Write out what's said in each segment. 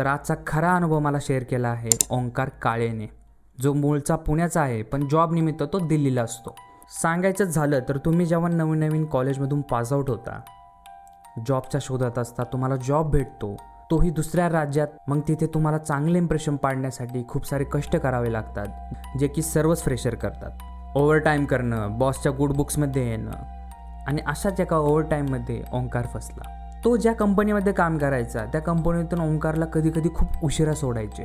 तर आजचा खरा अनुभव मला शेअर केला आहे ओंकार काळेने. जो मूळचा पुण्याचा आहे पण जॉबनिमित्त तो दिल्लीला असतो. सांगायचं झालं तर तुम्ही जेव्हा नवीन नवीन कॉलेजमधून पासआउट होता जॉबच्या शोधात असता तुम्हाला जॉब भेटतो तोही दुसऱ्या राज्यात मग तिथे तुम्हाला चांगले इम्प्रेशन पाडण्यासाठी खूप सारे कष्ट करावे लागतात जे की सर्वच फ्रेशर करतात. ओव्हरटाईम करणं बॉसच्या गुड बुक्समध्ये येणं आणि अशाच एका ओव्हरटाईममध्ये ओंकार फसला. तो ज्या कंपनीमध्ये काम करायचा त्या कंपनीतून ओंकारला कधी कधी खूप उशिरा सोडायचे.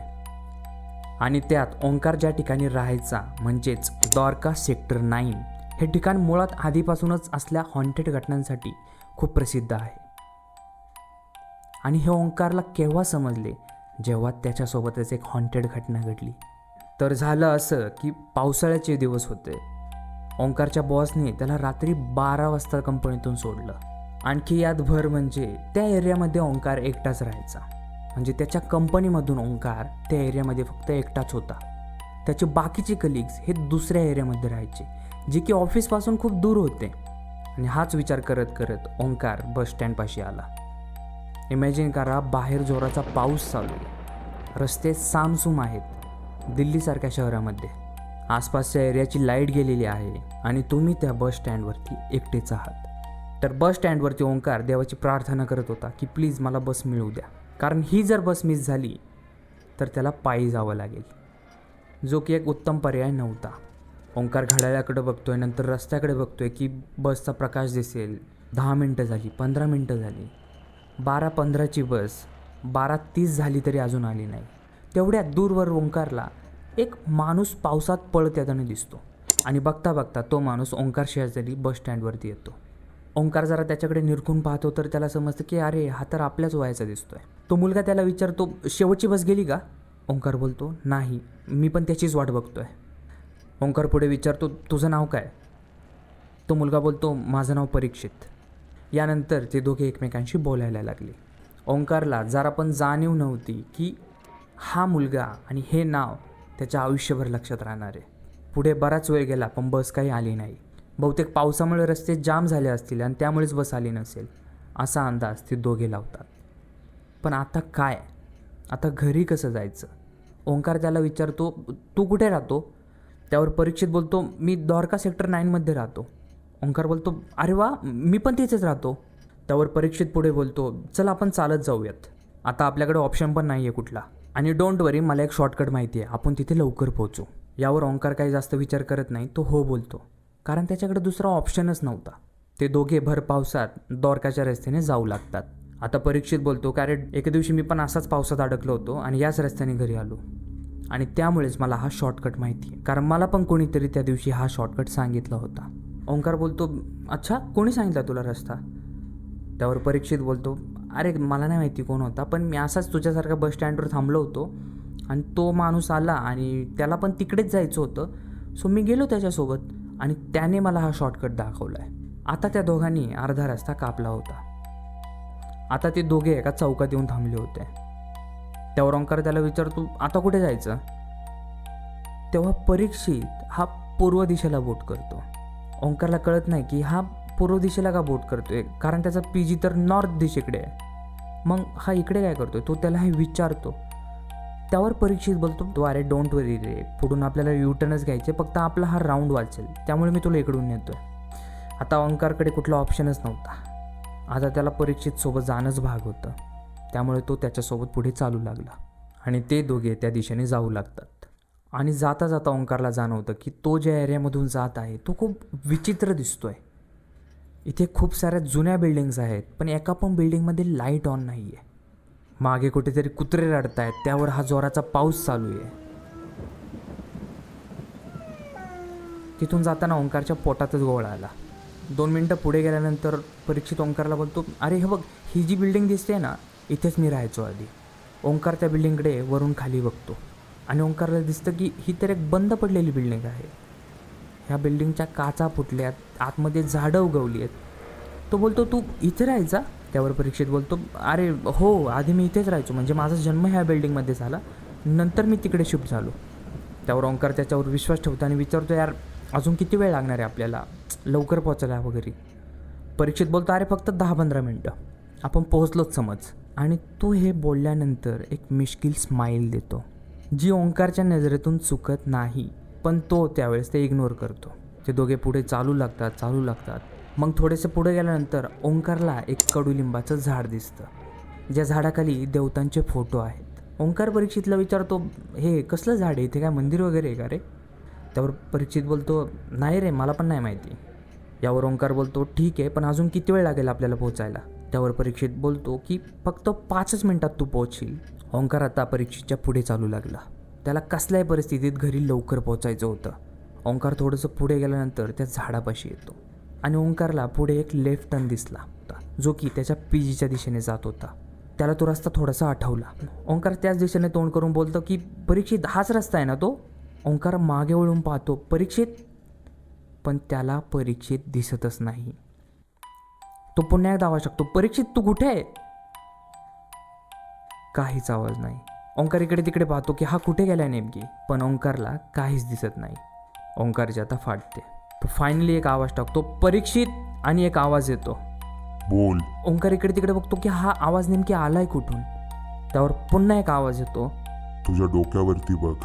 आणि त्यात ओंकार ज्या ठिकाणी राहायचा म्हणजेच द्वारका सेक्टर नाईन हे ठिकाण मुळात आधीपासूनच असल्या हॉन्टेड घटनांसाठी खूप प्रसिद्ध आहे. आणि हे ओंकारला केव्हा समजले? जेव्हा त्याच्यासोबतच एक हॉन्टेड घटना घडली. तर झालं असं की पावसाळ्याचे दिवस होते. ओंकारच्या बॉसने त्याला रात्री बारा वाजता कंपनीतून सोडलं. आणखी यात भर म्हणजे त्या एरियामध्ये ओंकार एकटाच राहायचा. म्हणजे त्याच्या कंपनीमधून ओंकार त्या एरियामध्ये फक्त एकटाच होता. त्याचे बाकीचे कलिग्स हे दुसऱ्या एरियामध्ये राहायचे जे की ऑफिसपासून खूप दूर होते. आणि हाच विचार करत करत ओंकार बस स्टँडपाशी आला. इमॅजिन करा बाहेर जोराचा पाऊस चालू आहे. रस्ते सामसूम आहेत दिल्लीसारख्या शहरामध्ये. आसपासच्या एरियाची लाइट गेलेली आहे आणि तुम्ही त्या बस स्टँडवरती एकटेच आहात. तर बस स्टँडवरती ओंकार देवाची प्रार्थना करत होता की प्लीज मला बस मिळू द्या. कारण ही जर बस मिस झाली तर त्याला पायी जावं लागेल. जो की एक उत्तम पर्याय नव्हता. ओंकार घड्याळाकडे बघतोय नंतर रस्त्याकडे बघतोय की बसचा प्रकाश दिसेल. दहा मिनटं झाली पंधरा मिनटं झाली. बारा पंधराची बस बारा तीस झाली तरी अजून आली नाही. तेवढ्या दूरवर ओंकारला एक माणूस पावसात पळत येताना दिसतो. आणि बघता बघता तो माणूस ओंकार शेजारी बस स्टँडवरती येतो. ओंकार जरा त्याच्याकडे निरखून पाहतो तर त्याला समजतं की अरे हा तर आपल्याच वयाचा दिसतोय. तो मुलगा त्याला विचारतो शेवटची बस गेली का? ओंकार बोलतो नाही मी पण त्याचीच वाट बघतोय. ओंकार पुढे विचारतो तुझं नाव काय? तो मुलगा बोलतो माझं नाव परीक्षित. यानंतर ते दोघे एकमेकांशी बोलायला लागले. ओंकारला जरा पण जाणीव नव्हती की हा मुलगा आणि हे नाव त्याच्या आयुष्यभर लक्षात राहणार. आहे पुढे बराच वेळ गेला पण बस काही आली नाही. बहुतेक पावसामुळे रस्ते जाम झाले असतील आणि त्यामुळेच बस आली नसेल असा अंदाज ते दोघे लावतात. पण आता काय? आता घरी कसं जायचं? ओंकार त्याला विचारतो तू कुठे राहतो? त्यावर परीक्षित बोलतो मी द्वारका सेक्टर नाईनमध्ये राहतो. ओंकार बोलतो अरे वा मी पण तिथेच राहतो. त्यावर परीक्षित पुढे बोलतो चल आपण चालत जाऊयात. आता आपल्याकडे ऑप्शन पण नाही आहे कुठला. आणि डोंट वरी मला एक शॉर्टकट माहिती आहे आपण तिथे लवकर पोहोचू. यावर ओंकार काही जास्त विचार करत नाही तो हो बोलतो. कारण त्याच्याकडे दुसरा ऑप्शनच नव्हता. ते दोघे भर पावसात दोरकाच्या रस्त्याने जाऊ लागतात. आता परीक्षित बोलतो कारण एके दिवशी मी पण असाच पावसात अडकलो होतो आणि याच रस्त्याने घरी आलो. आणि त्यामुळेच मला हा शॉर्टकट माहिती आहे. कारण मला पण कोणीतरी त्या दिवशी हा शॉर्टकट सांगितला होता. ओंकार बोलतो अच्छा कोणी सांगितला तुला रस्ता? त्यावर परीक्षित बोलतो अरे मला नाही माहिती कोण होता पण मी असाच तुझ्यासारखा बस स्टँडवर थांबलो होतो आणि तो माणूस आला आणि त्याला पण तिकडेच जायचं होतं. सो मी गेलो त्याच्यासोबत. आणि त्याने मला हा शॉर्टकट दाखवला आहे आता त्या दोघांनी अर्धा रस्ता कापला होता. आता ते दोघे एका चौकात येऊन थांबले होते. त्यावर ओंकार त्याला विचारतो आता कुठे जायचं? तेव्हा परीक्षित हा पूर्व दिशेला बोट करतो. ओंकारला कळत नाही की हा पूर्व दिशेला का बोट करतोय? कारण त्याचा पी जी तर नॉर्थ दिशेकडे आहे. मग हा इकडे काय करतोय? तो त्याला हे विचारतो. त्यावर परीक्षित बोलतो तो अरे डोंट वरी रे. पुढून आपल्याला युटर्नच घ्यायचे. फक्त आपला हा राऊंड वाचेल. त्यामुळे मी तुला इकडून नेतोय. आता ओंकारकडे कुठला ऑप्शनच नव्हता. आता त्याला परीक्षित सोबत जाणंच भाग होतं. त्यामुळे तो त्याच्यासोबत पुढे चालू लागला. आणि ते दोघे त्या दिशेने जाऊ लागतात. आणि जाता जाता ओंकारला जाणवतं की तो ज्या एरियामधून जात आहे तो खूप विचित्र दिसतोय. इथे खूप साऱ्या जुन्या बिल्डिंग्स आहेत पण एका पण बिल्डिंगमध्ये लाइट ऑन नाही आहे मागे कुठेतरी कुत्रे रडत आहेत त्यावर हा जोराचा पाऊस चालू आहे. तिथून जाताना ओंकारच्या पोटातच गोळा आला. दोन मिनटं पुढे गेल्यानंतर परीक्षित ओंकारला बोलतो अरे हे बघ ही जी बिल्डिंग दिसते ना इथेच मी राहायचो आधी. ओंकार त्या बिल्डिंगकडे वरून खाली बघतो आणि ओंकारला दिसतं की ही तर एक बंद पडलेली बिल्डिंग आहे. ह्या बिल्डिंगच्या काचा फुटल्यात आतमध्ये झाडं उगवली आहेत. तो बोलतो तू इथे राहायचा? त्यावर परीक्षित बोलतो अरे हो आधी मी इथेच राहायचो. म्हणजे माझा जन्म ह्या बिल्डिंगमध्ये झाला. नंतर मी तिकडे शिफ्ट झालो. त्यावर ओंकार त्याच्यावर विश्वास ठेवतो आणि विचारतो यार अजून किती वेळ लागणार आहे आपल्याला? लवकर पोचायला वगैरे. परीक्षित बोलतो अरे फक्त दहा पंधरा मिनटं. आपण पोहोचलोच समज. आणि तो हे बोलल्यानंतर एक मिश्किल स्माईल देतो जी ओंकारच्या नजरेतून चुकत नाही. पण तो त्यावेळेस ते इग्नोर करतो. ते दोघे पुढे चालू लागतात चालू लागतात. मग थोडेसे पुढे गेल्यानंतर ओंकारला एक कडुलिंबाचं झाड दिसतं. ज्या झाडाखाली देवतांचे फोटो आहेत. ओंकार परीक्षितला विचारतो हे कसलं झाड आहे? इथे काय मंदिर वगैरे आहे का रे? त्यावर परीक्षित बोलतो नाही रे मला पण नाही माहिती. यावर ओंकार बोलतो ठीक आहे पण अजून किती वेळ लागेल आपल्याला पोहोचायला? त्यावर परीक्षित बोलतो की फक्त पाचच मिनटात तू पोहोचशील. ओंकार आता परीक्षेच्या पुढे चालू लागला. त्याला कसल्याही परिस्थितीत घरी लवकर पोहोचायचं होतं. ओंकार थोडंसं पुढे गेल्यानंतर त्या झाडापाशी येतो. आणि ओंकारला पुढे एक लेफ्ट टर्न दिसला होता जो की त्याच्या पी जीच्या दिशेने जात होता. त्याला तो रस्ता थोडासा आठवला. ओंकार त्याच दिशेने तोंड करून बोलतो की परीक्षित हाच रस्ता आहे ना तो? ओंकार मागे वळून पाहतो परीक्षित? पण त्याला परीक्षित दिसतच नाही. तो पुन्हा एकदा आवाज शकतो परीक्षित तू कुठे आहे? काहीच आवाज नाही. ओंकार इकडे तिकडे पाहतो की हा कुठे गेलाय नेमकी? पण ओंकारला काहीच दिसत नाही. ओंकारची आता फाटते. तो फायनली एक आवाज टाकतो. परीक्षित आणि एक आवाज येतो. बोल. ओंकार इकडे तिकडे बघतो की हा आवाज नेमकी आलाय कुठून? त्यावर पुन्हा एक आवाज येतो. तुझ्या डोक्यावरती बघ.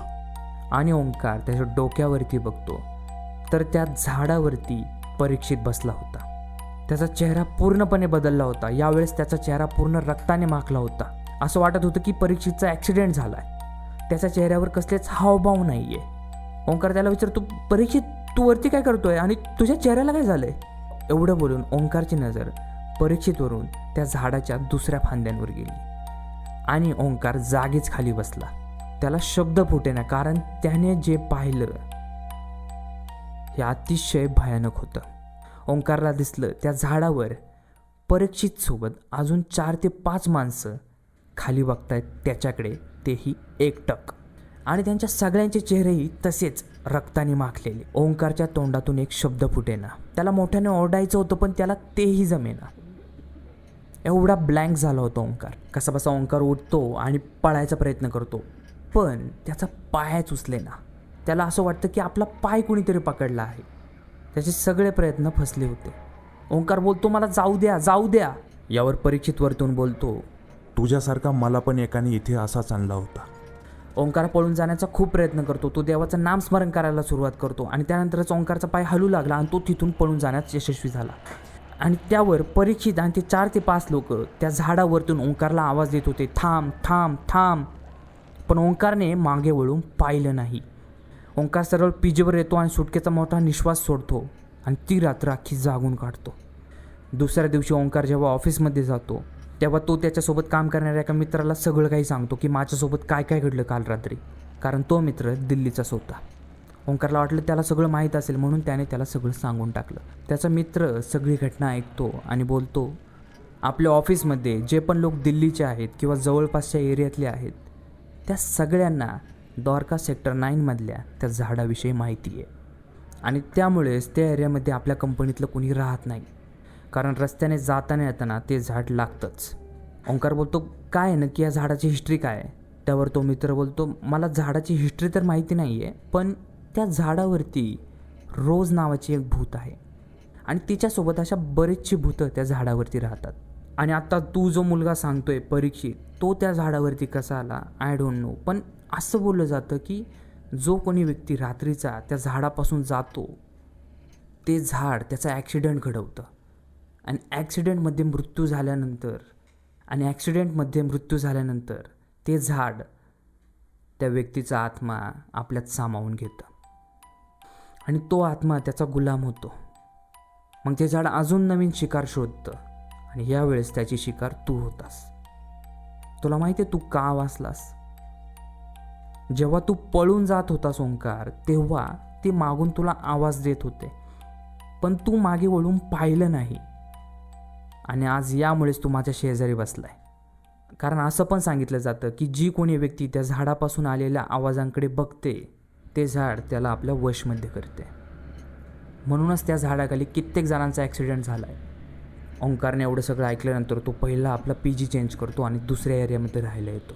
आणि ओंकार त्याच्या डोक्यावरती बघतो. तर त्या झाडावरती परीक्षित बसला होता. त्याचा चेहरा पूर्णपणे बदलला होता. यावेळेस त्याचा चेहरा पूर्ण रक्ताने माखला होता. असं वाटत होतं की परीक्षितचा ॲक्सिडेंट झालाय. त्याच्या चेहऱ्यावर कसलेच हावभाव नाही आहे ओंकार त्याला विचारतो परीक्षित तू वरती काय करतोय? आणि तुझ्या चेहऱ्याला काय झालंय? एवढं बोलून ओंकारची नजर परीक्षितवरून त्या झाडाच्या दुसऱ्या फांद्यांवर गेली. आणि ओंकार जागीच खाली बसला. त्याला शब्द फुटेना कारण त्याने जे पाहिलं हे अतिशय भयानक होतं. ओंकारला दिसलं त्या झाडावर परीक्षित सोबत अजून चार ते पाच माणसं खाली बघतायत त्याच्याकडे तेही एकटक. आणि त्यांच्या सगळ्यांचे चेहरेही तसेच. रक्ताने माखलेले. ओंकारच्या तोंडातून एक शब्द फुटेना. त्याला मोठ्याने ओरडायचं होतं पण त्याला तेही जमेना. एवढा ब्लँक झाला होता ओंकार. कसा बसा ओंकार उठतो आणि पळायचा प्रयत्न करतो पण त्याचा पायच उचलेना. त्याला असं वाटतं की आपला पाय कुणीतरी पकडला आहे. त्याचे सगळे प्रयत्न फसले होते. ओंकार बोलतो मला जाऊ द्या जाऊ द्या. यावर परीक्षित वरतून बोलतो तुझ्यासारखा मला पण एकाने इथे असाच आणला होता. ओंकार पळून जाण्याचा खूप प्रयत्न करतो. तो देवाचं नाम स्मरण करायला सुरुवात करतो आणि त्यानंतरच ओंकारचा पाय हलू लागला आणि तो तिथून पळून जाण्यात यशस्वी झाला. आणि त्यावर परीक्षित आणि ते चार ते पाच लोक त्या झाडावरतून ओंकारला आवाज देत होते थांब थांब थांब. पण ओंकारने मागे वळून पाहिलं नाही. ओंकार सरळ पिजेवर येतो आणि सुटकेचा मोठा निश्वास सोडतो आणि ती रात्र अख्खी जागून काढतो. दुसऱ्या दिवशी ओंकार जेव्हा ऑफिसमध्ये जातो तेव्हा तो त्याच्यासोबत काम करणाऱ्या एका मित्राला सगळं काही सांगतो की माझ्यासोबत काय काय घडलं काल रात्री. कारण तो मित्र दिल्लीचाच होता. ओंकारला वाटलं त्याला सगळं माहीत असेल म्हणून त्याने त्याला सगळं सांगून टाकलं. त्याचा मित्र सगळी घटना ऐकतो आणि बोलतो आपल्या ऑफिसमध्ये जे पण लोक दिल्लीचे आहेत किंवा जवळपासच्या एरियातले आहेत त्या सगळ्यांना द्वारका सेक्टर नाईनमधल्या त्या झाडाविषयी माहिती आहे. आणि त्यामुळेच त्या एरियामध्ये आपल्या कंपनीतलं कोणी राहत नाही. कारण रस्त्याने जाताना येताना ते झाड लागतंच. ओंकार बोलतो काय आहे नक्की या झाडाची हिस्ट्री काय आहे? त्यावर तो मित्र बोलतो मला झाडाची हिस्ट्री तर माहिती नाही आहे पण त्या झाडावरती रोज नावाची एक भूत आहे. आणि तिच्यासोबत अशा बरेचशी भूतं त्या झाडावरती राहतात. आणि आत्ता तू जो मुलगा सांगतोय परीक्षित तो त्या झाडावरती कसा आला? आय डोंट नो पण असं बोललं जातं की जो कोणी व्यक्ती रात्रीचा त्या झाडापासून जातो ते झाड त्याचा ॲक्सिडेंट घडवतं. आणि ॲक्सिडेंटमध्ये मृत्यू झाल्यानंतर आणि ॲक्सिडेंटमध्ये मृत्यू झाल्यानंतर ते झाड त्या व्यक्तीचा आत्मा आपल्यात सामावून घेतं. आणि तो आत्मा त्याचा गुलाम होतो. मग ते झाड अजून नवीन शिकार शोधतं आणि यावेळेस त्याची शिकार तू होतास. तुला माहिती आहे तू का वाचलास? जेव्हा तू पळून जात होतास ओंकार तेव्हा ते मागून तुला आवाज देत होते. पण तू मागे वळून पाहिलं नाही. आणि आज यामुळेच तू माझ्या शेजारी बसलाय. कारण असं पण सांगितलं जातं की जी कोणी व्यक्ती त्या झाडापासून आलेल्या आवाजांकडे बघते ते झाड त्याला आपल्या वशमध्ये करते. म्हणूनच त्या झाडाखाली कित्येक जणांचा ॲक्सिडेंट झाला आहे ओंकारने एवढं सगळं ऐकल्यानंतर तो पहिला आपला पी जी चेंज करतो आणि दुसऱ्या एरियामध्ये राहायला येतो.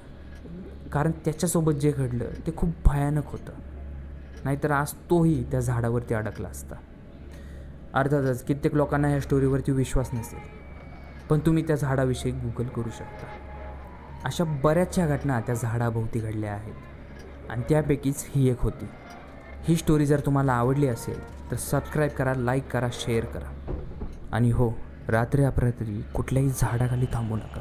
कारण त्याच्यासोबत जे घडलं ते खूप भयानक होतं. नाहीतर आज तोही त्या झाडावरती अडकला असता. अर्थातच कित्येक लोकांना ह्या स्टोरीवरती विश्वास नसेल. पण तुम्ही त्या झाडाविषयी गुगल करू शकता. अशा बऱ्याचशा घटना त्या झाडाभोवती घडल्या आहेत. आणि त्यापैकीच ही एक होती. ही स्टोरी जर तुम्हाला आवडली असेल तर सबस्क्राईब करा लाईक करा शेअर करा. आणि हो रात्री अपरात्री कुठल्याही झाडाखाली थांबू नका.